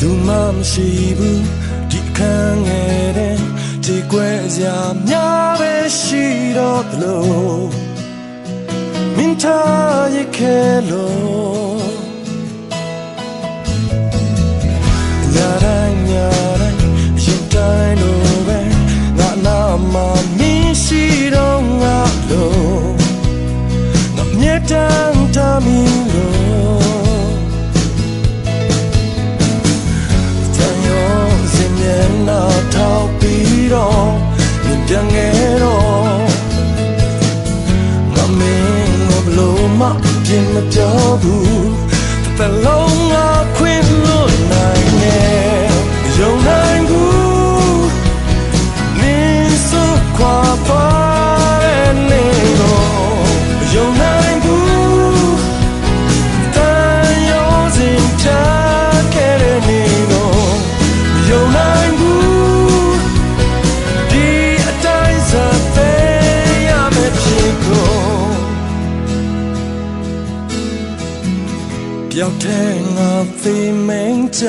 သူမှမရှိဘူးဒီခံငယ်တဲ့ခြေခွဲစရာများပဲရှိတော့တယ်လို့မင်းထားရခဲ့လို့ ပြန်ငယ်တော့ငါမင်းကိုဘလို့မှပြင်မပြောဘူးတစ်လုံး ယောက်တည်းငါသိမင်းချ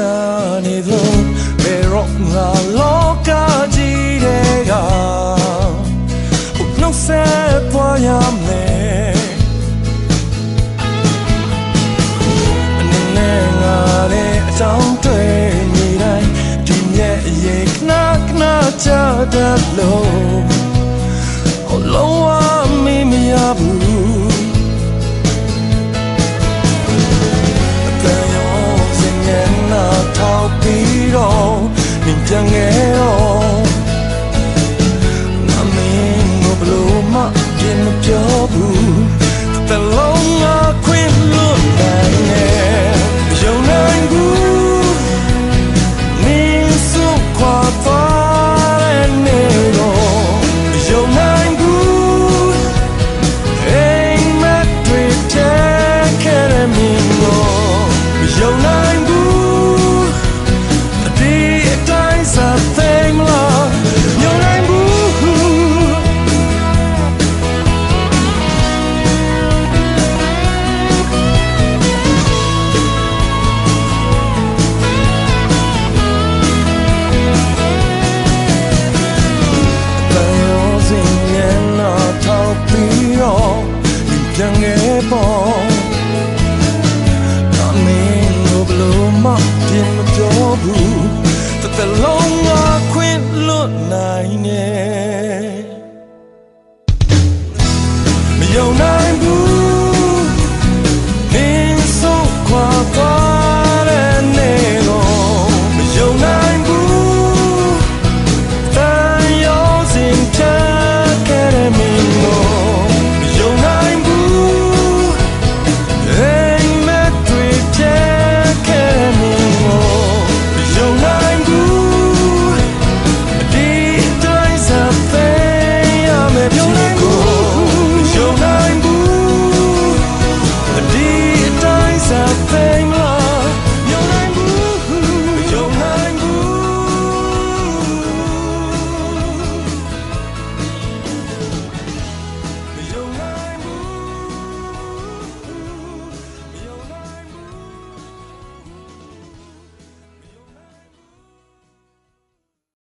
နေလို့ဘယ်တော့ငါလောကကြီးတွေက Aine